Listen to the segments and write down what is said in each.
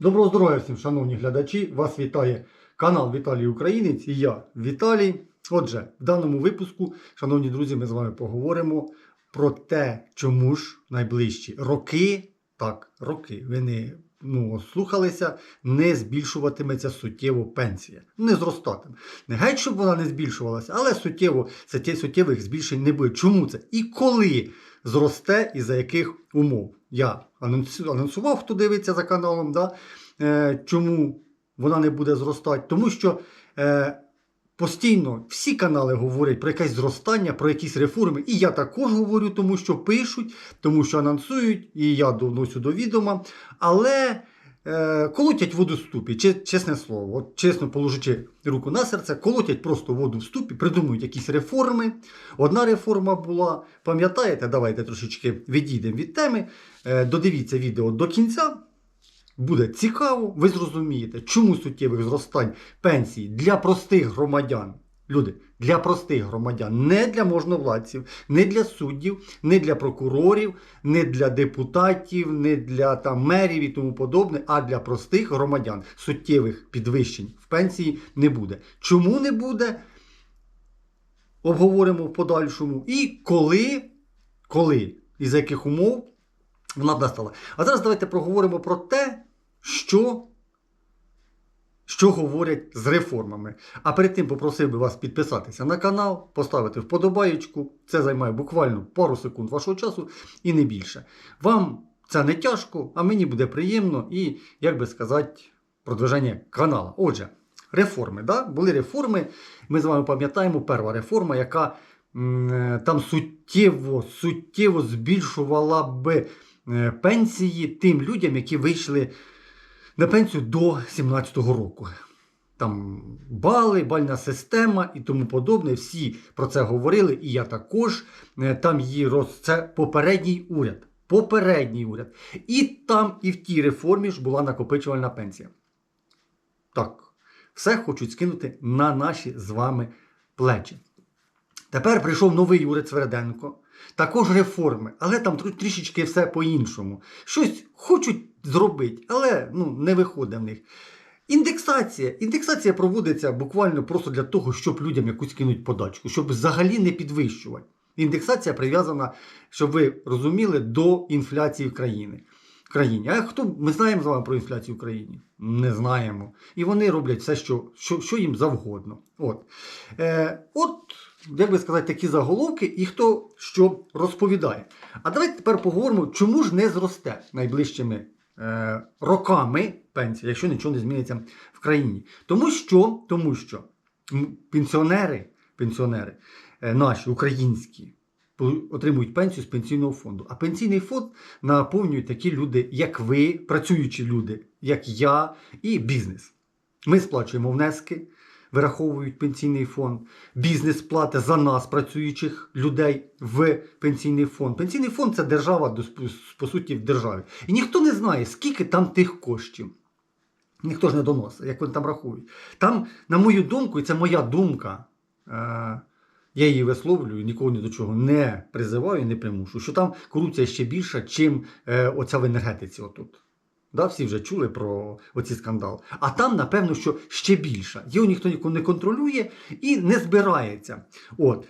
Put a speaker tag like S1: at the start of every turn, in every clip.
S1: Доброго здоров'я всім, шановні глядачі! Вас вітає канал Віталій Українець і я Віталій. Отже, в даному випуску, шановні друзі, ми з вами поговоримо про те, чому ж найближчі роки, так, роки, ви не ну, слухалися, не збільшуватиметься суттєво пенсія. Не зростатиме. Не геть, щоб вона не збільшувалася, але суттєво суттєвих збільшень не буде. Чому це? І коли зросте і за яких умов? Я анонсував, хто дивиться за каналом, да? е, чому вона не буде зростати. Тому що е, постійно всі канали говорять про якесь зростання, про якісь реформи. І я також говорю, тому що пишуть, тому що анонсують, і я доношу до відома. Але колотять воду в ступі, чесне слово, от чесно положучи руку на серце, колотять просто воду в ступі, придумують якісь реформи. Одна реформа була, пам'ятаєте, давайте трошечки відійдемо від теми. Е, додивіться відео до кінця. Буде цікаво, ви зрозумієте, чому суттєвих зростань пенсій для простих громадян. Люди, для простих громадян, не для можновладців, не для суддів, не для прокурорів, не для депутатів, не для там, мерів і тому подобне, а для простих громадян суттєвих підвищень в пенсії не буде. Чому не буде? Обговоримо в подальшому. І коли, коли і за яких умов вона настала. А зараз давайте проговоримо про те, що, що говорять з реформами. А перед тим попросив би вас підписатися на канал, поставити вподобаєчку. Це займає буквально пару секунд вашого часу і не більше. Вам це не тяжко, а мені буде приємно і, як би сказати, продвиження каналу. Отже, реформи. Да? Були реформи. Ми з вами пам'ятаємо перша реформа, яка е, там суттєво, суттєво збільшувала би е, пенсії тим людям, які вийшли на пенсію до 17-го року. Там бали, бальна система і тому подобне. Всі про це говорили, і я також. Е, Там її роз... це попередній уряд. Попередній уряд. І там, і в тій реформі ж була накопичувальна пенсія. Так, все хочуть скинути на наші з вами плечі. Тепер прийшов новий уряд Свереденко, також реформи, але там трішечки все по-іншому. Щось хочуть зробити, але ну, не виходить в них. Індексація. Індексація проводиться буквально просто для того, щоб людям якусь кинуть подачку, щоб взагалі не підвищувати. Індексація прив'язана, щоб ви розуміли, до інфляції в країні. в країні. А хто ми знаємо з вами про інфляцію в країні? Не знаємо. І вони роблять все, що, що, що їм завгодно. От. Е, от, як би сказати, такі заголовки, і хто що розповідає. А давайте тепер поговоримо, чому ж не зросте найближчими роками пенсія, якщо нічого не зміниться в країні. Тому що, тому що пенсіонери, пенсіонери е, наші, українські, отримують пенсію з пенсійного фонду. А пенсійний фонд наповнюють такі люди, як ви, працюючі люди, як я, і бізнес. Ми сплачуємо внески, вираховують пенсійний фонд. Бізнес платить за нас, працюючих людей, в пенсійний фонд. Пенсійний фонд це держава, по суті, в державі. І ніхто не знає, скільки там тих коштів. Ніхто ж не доносить, як вони там рахують. Там, на мою думку, і це моя думка, е, я її висловлюю, нікого ні до чого не призиваю, не примушую, що там корупція ще більша, чим е, оця в енергетиці отут. Да, всі вже чули про оці скандали. А там, напевно, що ще більша. Його ніхто не контролює і не збирається. От.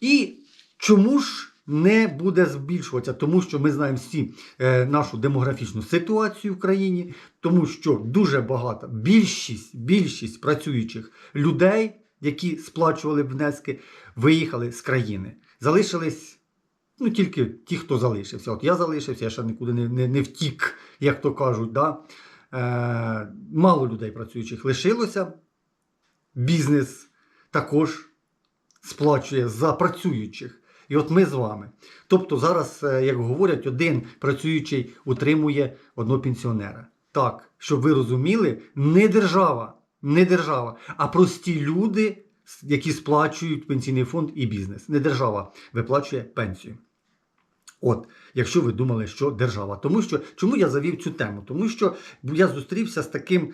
S1: І чому ж не буде збільшуватися? Тому що ми знаємо всі е, нашу демографічну ситуацію в країні, тому що дуже багато, більшість, більшість працюючих людей, які сплачували внески, виїхали з країни. Залишились ну, тільки ті, хто залишився. От я залишився, я ще нікуди не, не, не втік, як то кажуть. Да? Е, мало людей працюючих лишилося. Бізнес також сплачує за працюючих. І от ми з вами. Тобто зараз, е, як говорять, один працюючий утримує одного пенсіонера. Так, щоб ви розуміли, не держава, не держава, а прості люди, які сплачують пенсійний фонд і бізнес. Не держава виплачує пенсію. От, якщо ви думали, що держава. Тому що чому я завів цю тему? Тому що я зустрівся з таким,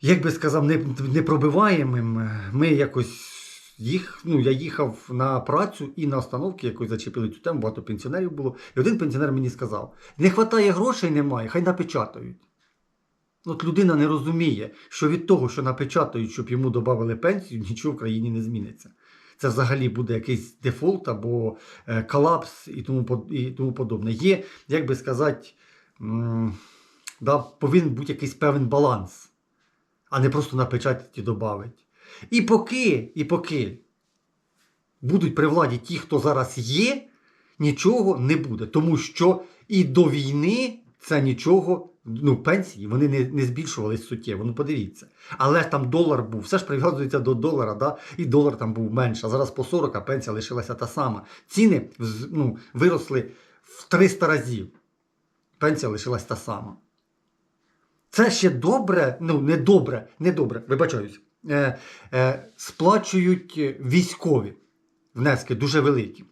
S1: як би сказав, не- непробиваємим. Ми якось їх, ну, я їхав на працю і на остановки якось зачепили цю тему, багато пенсіонерів було. І один пенсіонер мені сказав: не вистачає грошей, немає, хай напечатають. От людина не розуміє, що від того, що напечатають, щоб йому додали пенсію, нічого в країні не зміниться. Це взагалі буде якийсь дефолт або е, колапс і тому, і тому подобне. Є, як би сказати, да, повинен бути якийсь певний баланс, а не просто напечатати і додати. І поки, і поки будуть при владі ті, хто зараз є, нічого не буде. Тому що і до війни це нічого, ну, пенсії вони не, не збільшувались суттєво. Ну подивіться. Але там долар був, все ж прив'язується до долара, да? і долар там був менше. Зараз по 40, а пенсія лишилася та сама. Ціни ну, виросли в 300 разів. Пенсія лишилась та сама. Це ще добре, ну не добре, не добре, вибачаюсь. Е, е, сплачують військові внески дуже великі.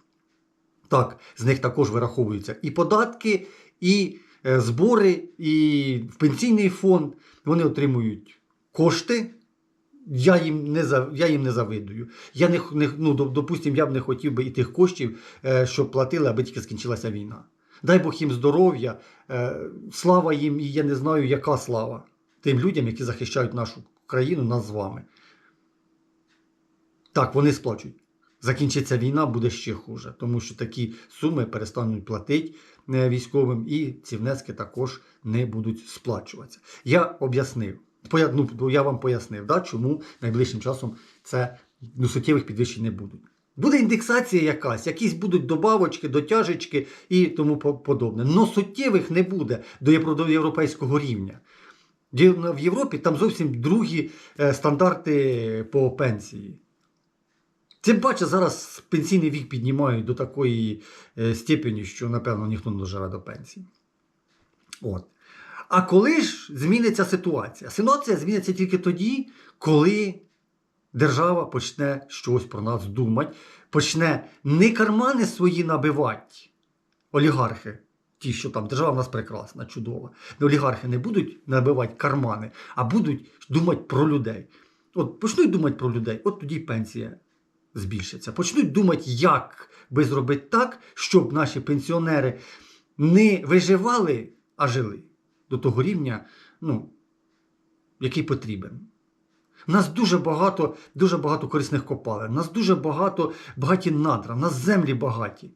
S1: Так, з них також вираховуються і податки, і збори, і в пенсійний фонд. Вони отримують кошти. Я їм не я їм не завидую. Я не, не ну, доп- допустим, я б не хотів би і тих коштів, е, щоб платили, аби тільки скінчилася війна. Дай Бог їм здоров'я, е, слава їм, і я не знаю, яка слава тим людям, які захищають нашу країну, нас з вами. Так, вони сплачують. Закінчиться війна, буде ще хуже, тому що такі суми перестануть платити е, військовим, і ці внески також не будуть сплачуватися. Я об'яснив, ну, я вам пояснив, да, чому найближчим часом це ну, суттєвих підвищень не будуть. Буде індексація якась, якісь будуть добавочки, дотяжечки і тому подобне. Но суттєвих не буде до європейського рівня. В Європі там зовсім другі е, стандарти по пенсії. Тим паче зараз пенсійний вік піднімають до такої е, степені, що, напевно, ніхто не доживе до пенсії. От. А коли ж зміниться ситуація? Ситуація зміниться тільки тоді, коли держава почне щось про нас думати, почне не кармани свої набивати, олігархи. Ті, що там держава в нас прекрасна, чудова. Олігархи не будуть набивати кармани, а будуть думати про людей. От почнуть думати про людей, от тоді пенсія збільшиться. Почнуть думати, як би зробити так, щоб наші пенсіонери не виживали, а жили до того рівня, ну, який потрібен. У нас дуже багато, дуже багато корисних копалин, у нас дуже багато багаті надра, у нас землі багаті.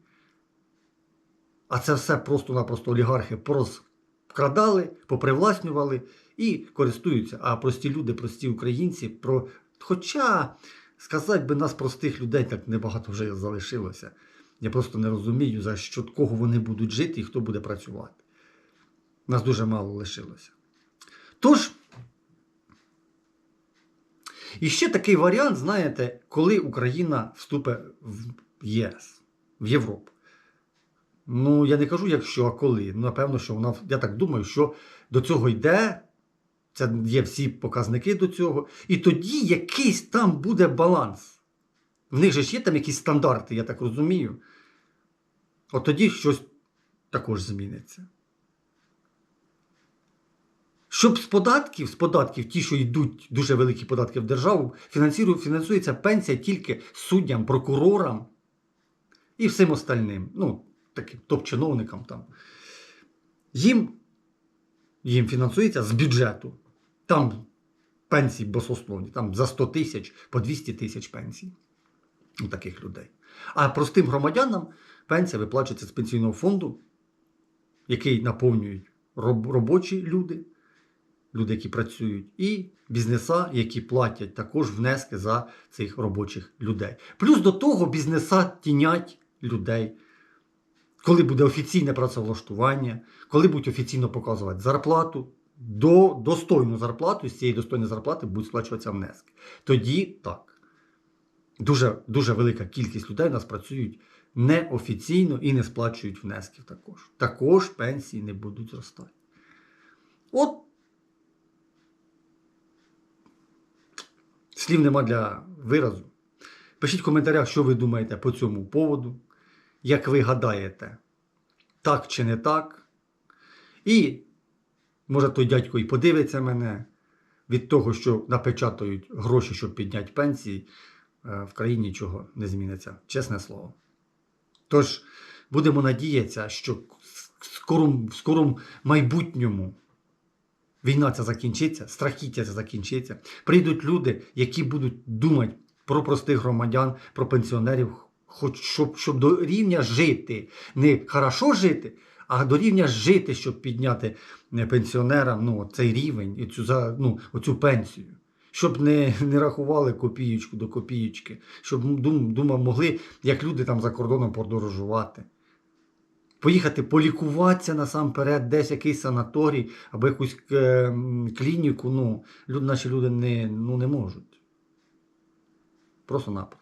S1: А це все просто-напросто олігархи порозкрадали, попривласнювали і користуються. А прості люди, прості українці, про... хоча сказати би нас простих людей так небагато вже залишилося. Я просто не розумію, за що кого вони будуть жити і хто буде працювати. Нас дуже мало лишилося. Тож, і ще такий варіант, знаєте, коли Україна вступить в ЄС, в Європу. Ну, я не кажу, якщо, а коли. Ну, напевно, що вона, я так думаю, що до цього йде. Це є всі показники до цього. І тоді якийсь там буде баланс. В них же ж є там якісь стандарти, я так розумію. От тоді щось також зміниться. Щоб з податків, з податків, ті, що йдуть дуже великі податки в державу, фінансується пенсія тільки суддям, прокурорам і всім остальним. Ну, таким топ-чиновникам там. Їм, їм фінансується з бюджету. Там пенсії басословні, там за 100 тисяч по 200 тисяч пенсій у таких людей. А простим громадянам пенсія виплачується з пенсійного фонду, який наповнюють роб- робочі люди, люди, які працюють, і бізнеса, які платять також внески за цих робочих людей. Плюс до того бізнеса тінять людей. Коли буде офіційне працевлаштування, коли будуть офіційно показувати зарплату, до достойну зарплату, з цієї достойної зарплати будуть сплачуватися внески. Тоді так. Дуже, дуже велика кількість людей у нас працюють неофіційно і не сплачують внесків також. Також пенсії не будуть зростати. От слів нема для виразу. Пишіть в коментарях, що ви думаєте по цьому поводу. Як ви гадаєте, так чи не так. І може той дядько і подивиться мене від того, що напечатають гроші, щоб підняти пенсії, е, в країні нічого не зміниться. Чесне слово. Тож будемо надіятися, що в скорому, в скорому майбутньому війна ця закінчиться, страхіття це закінчиться. Прийдуть люди, які будуть думати про простих громадян, про пенсіонерів, хоч щоб, щоб до рівня жити. Не хорошо жити, а до рівня жити, щоб підняти е, пенсіонерам ну, цей рівень і цю, ну, оцю пенсію. Щоб не, не рахували копієчку до копієчки, щоб дум, думав, могли, як люди там за кордоном подорожувати. Поїхати полікуватися насамперед, десь якийсь санаторій або якусь е, клініку. Ну, люд, наші люди не, ну, не можуть. Просто-напросто.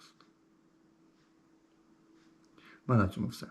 S1: Мене на цьому все.